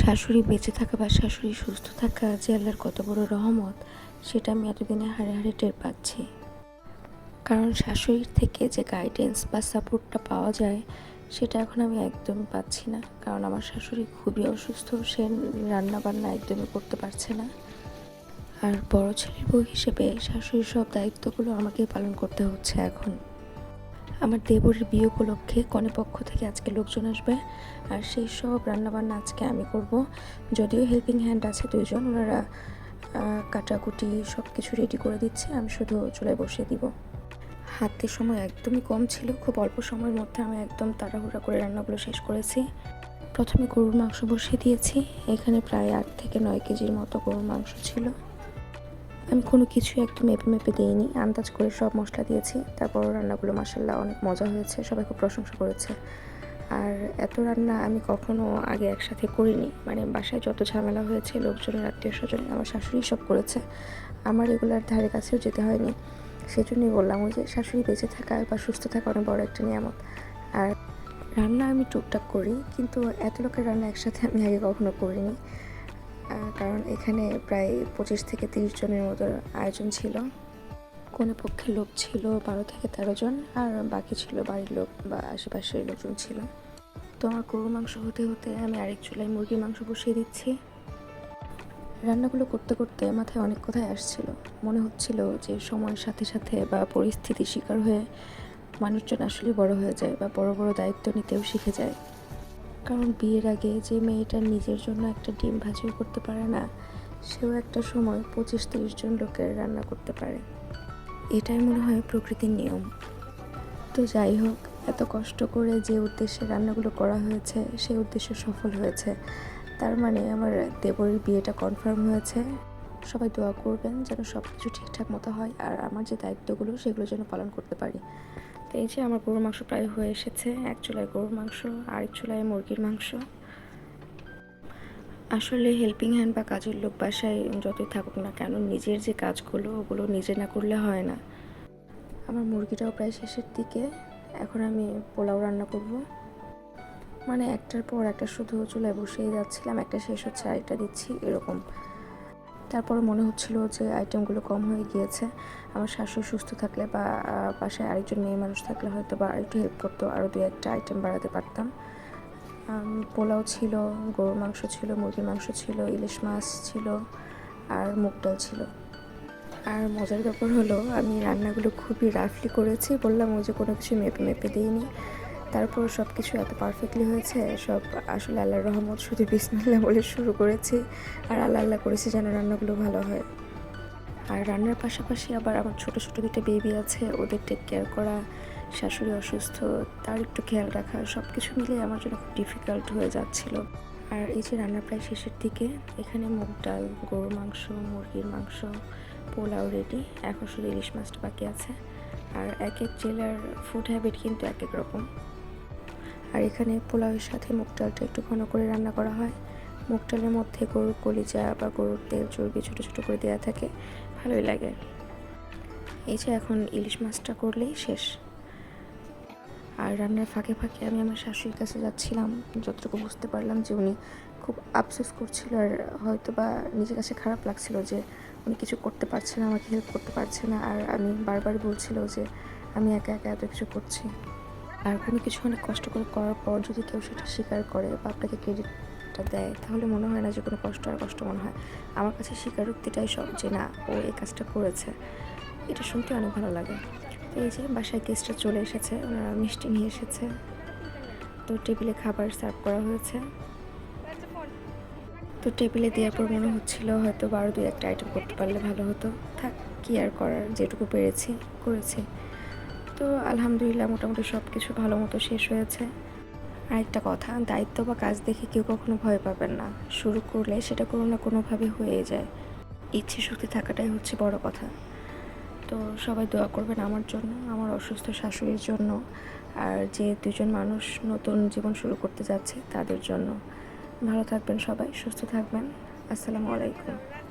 শাশুড়ি বেঁচে থাকা বা শাশুড়ি সুস্থ থাকা যে আল্লাহর কত বড় রহমত, সেটা আমি এতদিনে হাড়ে হাড়ে টের পাচ্ছি। কারণ শাশুড়ির থেকে যে গাইডেন্স বা সাপোর্টটা পাওয়া যায়, সেটা এখন আমি একদমই পাচ্ছি না। কারণ আমার শাশুড়ি খুবই অসুস্থ, সে রান্না বান্না একদমই করতে পারছে না। আর বড় ছেলের বউ হিসেবে শাশুড়ির সব দায়িত্বগুলো আমাকেই পালন করতে হচ্ছে এখন। আমার দেবরের বিয়ে উপলক্ষে কনে পক্ষ থেকে আজকে লোকজন আসবে আর সেই সব রান্নাবান্না আজকে আমি করব। যদিও হেল্পিং হ্যান্ড আছে দুইজন, ওনারা কাটাকুটি সব কিছু রেডি করে দিচ্ছে, আমি শুধু চুলায় বসিয়ে দিব। হাতে সময় একদমই কম ছিল, খুব অল্প সময়ের মধ্যে আমি একদম তাড়াহুড়া করে রান্নাগুলো শেষ করেছি। প্রথমে গরুর মাংস বসিয়ে দিয়েছি, এখানে প্রায় আট থেকে নয় কেজির মতো গরুর মাংস ছিল। আমি কোনো কিছু একদম মেপে মেপে দিইনি। আন্দাজ করে সব মশলা দিয়েছি। তারপর রান্নাগুলো মাসাল্লাহ অনেক মজা হয়েছে। সবাই খুব প্রশংসা করেছে। আর এত রান্না আমি কখনো আগে একসাথে করিনি। মানে বাসায় যত ঝামেলা হয়েছে লোকজনের আত্মীয় স্বজন আমার শাশুড়ি সব করেছে। আমার এগুলার ধারে কাছেও যেতে হয়নি। সেই জন্যই বললাম ওই যে শাশুড়ি বেঁচে থাকা বা সুস্থ থাকা অনেক বড় একটা নিয়ামত। আর রান্না আমি টুকটাক করি, কিন্তু এত লোকের রান্না একসাথে আমি আগে কখনো করিনি। কারণ এখানে প্রায় পঁচিশ থেকে তিরিশ জনের মতো আয়োজন ছিল। কোনো পক্ষের লোক ছিল বারো থেকে তেরো জন, আর বাকি ছিল বাড়ির লোক বা আশেপাশের লোকজন ছিল। তো আমার গরুর মাংস হতে হতে আমি আরেক চুলায় মুরগির মাংস বসিয়ে দিচ্ছি। রান্নাগুলো করতে করতে মাথায় অনেক কথাই আসছিল। মনে হচ্ছিল যে সময়ের সাথে সাথে বা পরিস্থিতির শিকার হয়ে মানুষজন আসলে বড় হয়ে যায় বা বড় বড় দায়িত্ব নিতেও শিখে যায়। কারণ বিয়ের আগে যে মেয়েটা নিজের জন্য একটা ডিম ভাজিও করতে পারে না, সেও একটা সময় পঁচিশ তিরিশ জন লোকের রান্না করতে পারে। এটাই মনে হয় প্রকৃতির নিয়ম। তো যাই হোক, এত কষ্ট করে যে উদ্দেশ্যে রান্নাগুলো করা হয়েছে সেই উদ্দেশ্য সফল হয়েছে। তার মানে আমার দেবরের বিয়েটা কনফার্ম হয়েছে। সবাই দোয়া করবেন যেন সব কিছু ঠিকঠাক মতো হয় আর আমার যে দায়িত্বগুলো সেগুলো যেন পালন করতে পারি। এই যে আমার গরুর মাংস প্রায় হয়ে এসেছে। এক চুলায় গরুর মাংস, আরেক চুলায় মুরগির মাংস। আসলে হেল্পিং হ্যান্ড বা কাজের লোক বাসায় যতই থাকুক না কেন, নিজের যে কাজগুলো, ওগুলো নিজে না করলে হয় না। আমার মুরগিটাও প্রায় শেষের দিকে। এখন আমি পোলাও রান্না করব। মানে একটার পর একটা শুধু চুলায় বসেই যাচ্ছিলাম, একটা শেষ হচ্ছে আরেকটা দিচ্ছি, এরকম। তারপর মনে হচ্ছিল যে আইটেমগুলো কম হয়ে গিয়েছে। আমার শাশুড়ি সুস্থ থাকলে বা বাসায় আরেকজন মেয়ে মানুষ থাকলে হয়তো বা আরেকটু হেল্প করতো আরও দু একটা আইটেম বাড়াতে পারতাম। পোলাও ছিল, গরুর মাংস ছিল, মুরগির মাংস ছিল, ইলিশ মাছ ছিল, আর মুগ ডাল ছিল। আর মজার ব্যাপার হলো, আমি রান্নাগুলো খুবই রাফলি করেছি, বললাম ওই যে কোনো কিছু মেপে মেপে দিইনি। তারপর সব কিছু এত পারফেক্টলি হয়েছে, সব আসলে আল্লাহর রহমত শুধু বিসমিল্লা বলে শুরু করেছি, আর আল্লাহ আল্লাহ করেছি যেন রান্নাগুলো ভালো হয়। আর রান্নার পাশাপাশি আবার আমার ছোট ছোট দুটো বেবি আছে, ওদের টেক কেয়ার করা, শাশুড়ি অসুস্থ, তার একটু খেয়াল রাখা সব কিছু মিলে আমার জন্য খুব ডিফিকাল্ট হয়ে যাচ্ছিল। আর এই যে রান্না প্রায় শেষের দিকে, এখানে মুগ ডাল, গরুর মাংস, মুরগির মাংস, পোলাও রেডি এখন শুধু ইলিশ মাছটা বাকি আছে। আর এক এক জেলার ফুড হ্যাবিট কিন্তু এক এক রকম। আর এখানে পোলাওয়ের সাথে মুগ ডালটা একটু ঘন করে রান্না করা হয়। মুগ ডালের মধ্যে গরুর কলিজা বা গরুর তেল চর্বি ছোটো ছোটো করে দেওয়া থাকে। ভালোই লাগে। এই যে এখন ইলিশ মাছটা করলেই শেষ। আর রান্নার ফাঁকে ফাঁকে আমি আমার শাশুড়ির কাছে যাচ্ছিলাম। যতটুকু বুঝতে পারলাম যে উনি খুব আফসোস করছিল আর হয়তো বা নিজের কাছে খারাপ লাগছিল যে উনি কিছু করতে পারছে না, আমাকে হেল্প করতে পারছে না। আর আমি বারবার বলছিল যে আমি একা একা এত কিছু করছি। আর কোনো কিছু অনেক কষ্ট করে করার পর যদি কেউ সেটা স্বীকার করে বা আপনাকে ক্রেডিটটা দেয়, তাহলে মনে হয় না যে কোনো কষ্ট আর কষ্ট মনে হয়। আমার কাছে স্বীকারোক্তিটাই সব যে না, ও এই কাজটা করেছে। এটা শুনতে অনেক ভালো লাগে। এই যে বাসায় গেস্টটা চলে এসেছে, ওনারা মিষ্টি নিয়ে এসেছে। তো টেবিলে খাবার সার্ভ করা হয়েছে। তো টেবিলে দেওয়ার পর মনে হচ্ছিল হয়তো বারো দুই একটা আইটেম করতে পারলে ভালো হতো। থাক, কি আর করার? যেটুকু পেরেছি, করেছি। তো আলহামদুলিল্লাহ মোটামুটি সব কিছু ভালো মতো শেষ হয়েছে। আরেকটা কথা, দায়িত্ব বা কাজ দেখে কেউ কখনো ভয় পাবেন না। শুরু করলে সেটা কোনো না কোনোভাবে হয়ে যায়। ইচ্ছে শক্তি থাকাটাই হচ্ছে বড় কথা। তো সবাই দোয়া করবেন আমার জন্য, আমার অসুস্থ শাশুড়ির জন্য, আর যে দুজন মানুষ নতুন জীবন শুরু করতে যাচ্ছে তাদের জন্য। ভালো থাকবেন সবাই, সুস্থ থাকবেন। আসসালামু আলাইকুম।